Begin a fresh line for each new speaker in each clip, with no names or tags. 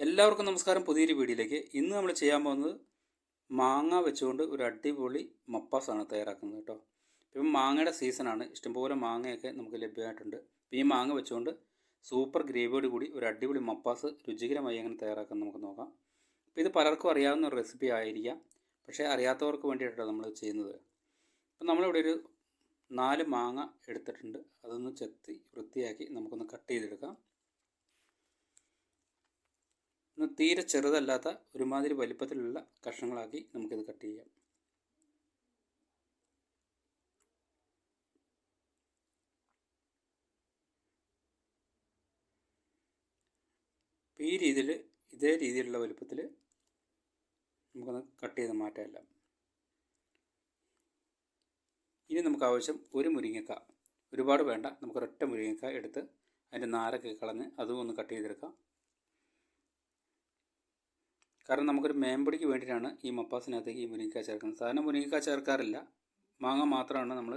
എല്ലാവർക്കും നമസ്കാരം. പുതിയൊരു വീഡിയോയിലേക്ക്. ഇന്ന് നമ്മൾ ചെയ്യാൻ പോകുന്നത് മാങ്ങ വെച്ചുകൊണ്ട് ഒരു അടിപൊളി മപ്പാസാണ് തയ്യാറാക്കുന്നത് കേട്ടോ. ഇപ്പം മാങ്ങയുടെ സീസണാണ് ഇഷ്ടംപോലെ മാങ്ങയൊക്കെ നമുക്ക് ലഭ്യമായിട്ടുണ്ട്. അപ്പോൾ ഈ മാങ്ങ വെച്ചുകൊണ്ട് സൂപ്പർ ഗ്രേവിയോട് കൂടി ഒരു അടിപൊളി മപ്പാസ് രുചികരമായി എങ്ങനെ തയ്യാറാക്കാൻ നമുക്ക് നോക്കാം. അപ്പോൾ ഇത് പലർക്കും അറിയാവുന്ന ഒരു റെസിപ്പി ആയിരിക്കാം. പക്ഷേ അറിയാത്തവർക്ക് വേണ്ടിയിട്ടാണ് നമ്മൾ ചെയ്യുന്നത്. അപ്പം നമ്മളിവിടെ ഒരു നാല് മാങ്ങ എടുത്തിട്ടുണ്ട്. അതൊന്ന് ചെത്തി വൃത്തിയാക്കി നമുക്കൊന്ന് കട്ട് ചെയ്തെടുക്കാം. തീരെ ചെറുതല്ലാത്ത ഒരുമാതിരി വലിപ്പത്തിലുള്ള കഷ്ണങ്ങളാക്കി നമുക്കിത് കട്ട് ചെയ്യാം. ഈ രീതിയിൽ ഇതേ രീതിയിലുള്ള വലുപ്പത്തിൽ നമുക്കൊന്ന് കട്ട് ചെയ്ത് മാറ്റാമല്ല. ഇനി നമുക്ക് ആവശ്യം ഒരു മുരിങ്ങക്ക ഒരുപാട് വേണ്ട നമുക്ക് ഒരൊറ്റ മുരിങ്ങക്ക എടുത്ത് അതിന്റെ നാരൊക്കെ കളഞ്ഞ് അതും ഒന്ന് കട്ട് ചെയ്തെടുക്കാം. കാരണം നമുക്കൊരു മേമ്പടിക്ക് വേണ്ടിയിട്ടാണ് ഈ മപ്പാസിനകത്തേക്ക് ഈ മുരിങ്ങക്കായ ചേർക്കുന്നത് സാധാരണ മുരിങ്ങക്കായ ചേർക്കാറില്ല മാങ്ങ മാത്രമാണ് നമ്മൾ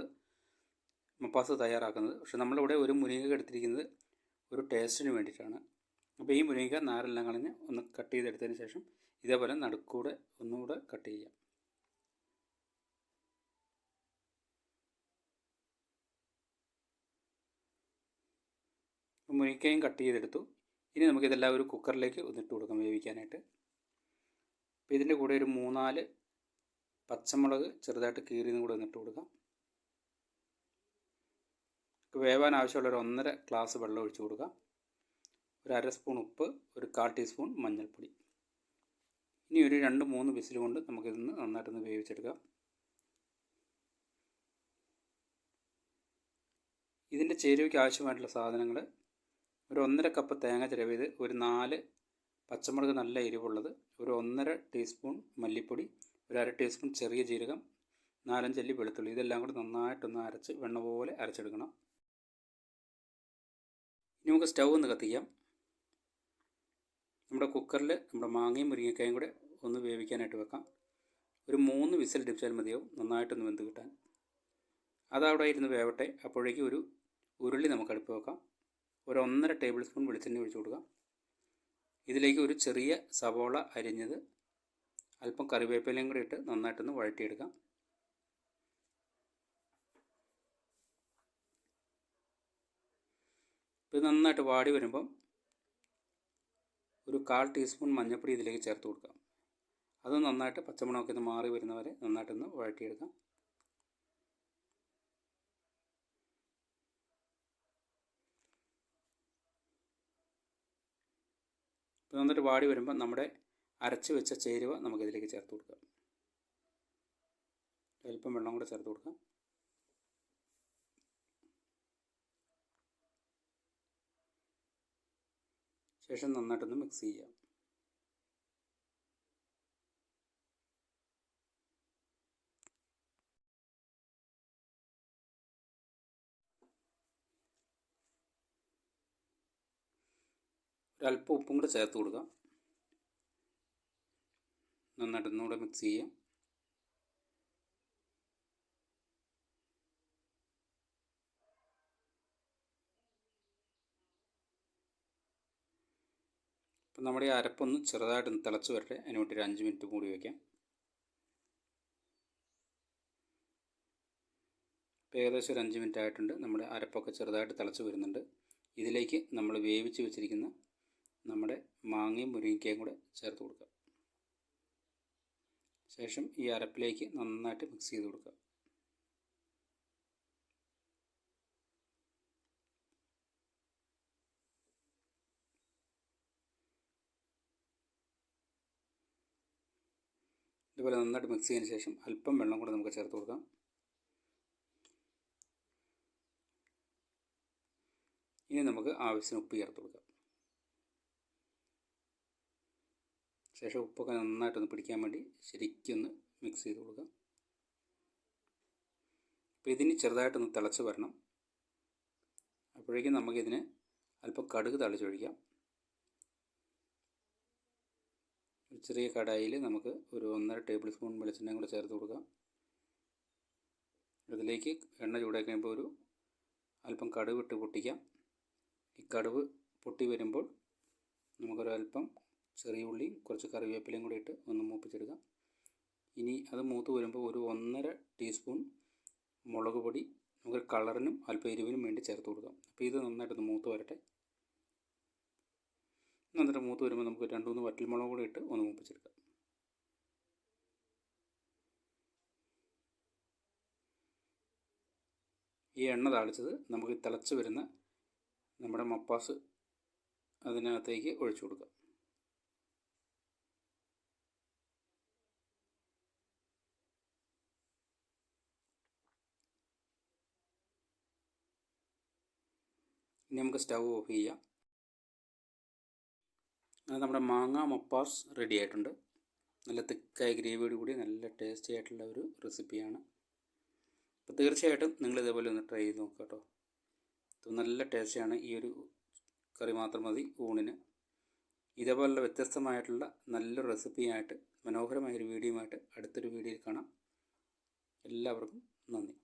മപ്പാസ് തയ്യാറാക്കുന്നത്. പക്ഷെ നമ്മളിവിടെ ഒരു മുരിങ്ങ എടുത്തിരിക്കുന്നത് ഒരു ടേസ്റ്റിന് വേണ്ടിയിട്ടാണ്. അപ്പോൾ ഈ മുരിങ്ങ നാരെല്ലാം കളഞ്ഞ് ഒന്ന് കട്ട് ചെയ്തെടുത്തതിന് ശേഷം ഇതേപോലെ നടുക്കൂടെ ഒന്നുകൂടെ കട്ട് ചെയ്യാം. മുരിങ്ങയും കട്ട് ചെയ്തെടുത്തു. ഇനി നമുക്കിതെല്ലാം ഒരു കുക്കറിലേക്ക് ഒന്നിട്ട് കൊടുക്കാം വേവിക്കാനായിട്ട്. അപ്പോൾ ഇതിന്റെ കൂടെ ഒരു മൂന്നാൽ പച്ചമുളക് ചെറുതായിട്ട് കീറിയതും കൂടെ ഒന്നിട്ട് കൊടുക്കാം. വേവാൻ ആവശ്യമുള്ള ഒരു ഒന്നര ഗ്ലാസ് വെള്ളം ഒഴിച്ചു കൊടുക്കാം. ഒരു അര സ്പൂൺ ഉപ്പ് ഒരു കാൽ ടീസ്പൂൺ മഞ്ഞൾപ്പൊടി. ഇനി ഒരു രണ്ട് മൂന്ന് വിസിൽ കൊണ്ട് നമുക്കിതൊന്ന് നന്നായിട്ടൊന്ന് വേവിച്ചെടുക്കാം. ഇതിന്റെ ചേരുവയ്ക്ക് ആവശ്യമായിട്ടുള്ള സാധനങ്ങൾ ഒരു ഒന്നര കപ്പ് തേങ്ങ ചിരവിയത് ഒരു നാല് പച്ചമുളക് നല്ല എരിവുള്ളത്. ഒരു ഒന്നര ടീസ്പൂൺ മല്ലിപ്പൊടി ഒരു അര ടീസ്പൂൺ ചെറിയ ജീരകം നാലഞ്ചല്ലി വെളുത്തുള്ളി. ഇതെല്ലാം കൂടി നന്നായിട്ടൊന്ന് അരച്ച് വെണ്ണ പോലെ അരച്ചെടുക്കണം. ഇനി നമുക്ക് സ്റ്റൗ ഒന്ന് കത്തിക്കാം. നമ്മുടെ കുക്കറിൽ നമ്മുടെ മാങ്ങയും മുരിങ്ങക്കായും കൂടെ ഒന്ന് വേവിക്കാനായിട്ട് വെക്കാം. ഒരു മൂന്ന് വിസിൽ ഡിപ്പിച്ചാൽ മതിയാവും നന്നായിട്ടൊന്ന് വെന്ത് കിട്ടാൻ. അതവിടെ ഇരുന്ന് വേവട്ടെ. അപ്പോഴേക്കും ഒരു ഉരുളി നമുക്ക് അടുപ്പ് വെക്കാം. ഒരു ഒന്നര ടേബിൾ സ്പൂൺ വെളിച്ചെണ്ണ ഒഴിച്ചു കൊടുക്കാം. ഇതിലേക്ക് ഒരു ചെറിയ സവോള അരിഞ്ഞത് അല്പം കറിവേപ്പിലയും കൂടി ഇട്ട് നന്നായിട്ടൊന്ന് വഴറ്റിയെടുക്കാം. ഇത് നന്നായിട്ട് വാടി വരുമ്പം ഒരു കാൽ ടീസ്പൂൺ മഞ്ഞൾപ്പൊടി ഇതിലേക്ക് ചേർത്ത് കൊടുക്കാം. അത് നന്നായിട്ട് പച്ചമുളകൊക്കെ ഒന്ന് മാറി വരുന്നവരെ നന്നായിട്ടൊന്ന് വഴറ്റിയെടുക്കാം. ഇത് വാടി വരുമ്പോൾ നമ്മുടെ അരച്ച് വെച്ച ചേരുവ നമുക്കിതിലേക്ക് ചേർത്ത് കൊടുക്കാം. അല്പം വെള്ളം കൂടെ ചേർത്ത് കൊടുക്കാം. ശേഷം നന്നായിട്ടൊന്ന് മിക്സ് ചെയ്യാം. ഒരല്പം ഉപ്പും കൂടെ ചേർത്ത് കൊടുക്കുക നന്നായിട്ട് ഒന്നുകൂടെ മിക്സ് ചെയ്യാം. അപ്പം നമ്മുടെ ഈ അരപ്പൊന്ന് ചെറുതായിട്ടൊന്ന് തിളച്ച് വരട്ടെ. അതിന് വേണ്ടി ഒരു അഞ്ച് മിനിറ്റ് കൂടി വയ്ക്കാം ഇപ്പോൾ ഏകദേശം ഒരു അഞ്ച് മിനിറ്റ് ആയിട്ടുണ്ട്. നമ്മുടെ അരപ്പൊക്കെ ചെറുതായിട്ട് തിളച്ച് വരുന്നുണ്ട്. ഇതിലേക്ക് നമ്മൾ വേവിച്ച് വെച്ചിരിക്കുന്ന നമ്മുടെ മാങ്ങയും മുരിങ്ങയ്ക്കയും കൂടെ ചേർത്ത് കൊടുക്കുക. ശേഷം ഈ അരപ്പിലേക്ക് നന്നായിട്ട് മിക്സ് ചെയ്ത് കൊടുക്കുക. ഇതുപോലെ നന്നായിട്ട് മിക്സ് ചെയ്തതിന് ശേഷം അല്പം വെള്ളം കൂടെ നമുക്ക് ചേർത്ത് കൊടുക്കാം. ഇനി നമുക്ക് ആവശ്യത്തിന് ഉപ്പ് ചേർത്ത് കൊടുക്കാം. ശേഷം ഉപ്പൊക്കെ നന്നായിട്ടൊന്ന് പിടിക്കാൻ വേണ്ടി ശരിക്കൊന്ന് മിക്സ് ചെയ്ത് കൊടുക്കാം അപ്പോൾ ഇതിന് ചെറുതായിട്ടൊന്ന് തിളച്ച് വരണം. അപ്പോഴേക്കും നമുക്കിതിന് അല്പം കടുക് തളിച്ചൊഴിക്കാം. ഒരു ചെറിയ കടായിൽ നമുക്ക് ഒരു ഒന്നര ടേബിൾ സ്പൂൺ വെളിച്ചെണ്ണയും കൂടെ ചേർത്ത് കൊടുക്കാം. അതിലേക്ക് എണ്ണ ചൂടാക്കി കഴിയുമ്പോൾ ഒരു അല്പം കടുവിട്ട് പൊട്ടിക്കാം. ഈ കടുവ് പൊട്ടി വരുമ്പോൾ നമുക്കൊരല്പം ചെറിയ ഉള്ളി കുറച്ച് കറിവേപ്പിലയും കൂടി ഇട്ട് ഒന്ന് മൂപ്പിച്ചെടുക്കാം ഇനി അത് മൂത്ത് വരുമ്പോൾ ഒരു ഒന്നര ടീസ്പൂൺ മുളക് പൊടി നമുക്ക് കളറിനും അല്പം വേണ്ടി ചേർത്ത് കൊടുക്കാം. അപ്പോൾ ഇത് നന്നായിട്ടൊന്ന് മൂത്ത് വരട്ടെ. എന്നിട്ട് മൂത്ത് വരുമ്പോൾ നമുക്ക് രണ്ട് മൂന്ന് വറ്റൽമുളക് കൂടി ഇട്ട് ഒന്ന് മൂപ്പിച്ചെടുക്കാം. ഈ എണ്ണ താളിച്ചത് നമുക്ക് തിളച്ച് വരുന്ന നമ്മുടെ മപ്പാസ് അതിനകത്തേക്ക് ഒഴിച്ചു കൊടുക്കാം. ഇനി നമുക്ക് സ്റ്റവ് ഓഫ് ചെയ്യാം. അത് നമ്മുടെ മാങ്ങ മപ്പാസ് റെഡി ആയിട്ടുണ്ട്. നല്ല തിക്കായ ഗ്രേവിയോട് കൂടി നല്ല ടേസ്റ്റി ആയിട്ടുള്ള ഒരു റെസിപ്പിയാണ് അപ്പോൾ തീർച്ചയായിട്ടും നിങ്ങൾ ഇതേപോലെ ഒന്ന് ട്രൈ ചെയ്ത് നോക്കുക കേട്ടോ. നല്ല ടേസ്റ്റിയാണ് ഈ ഒരു കറി മാത്രം മതി ഊണിന്. ഇതേപോലുള്ള വ്യത്യസ്തമായിട്ടുള്ള നല്ലൊരു റെസിപ്പിയായിട്ട് മനോഹരമായൊരു ആയിട്ട് അടുത്തൊരു വീഡിയോയിൽ കാണാം. എല്ലാവർക്കും നന്ദി.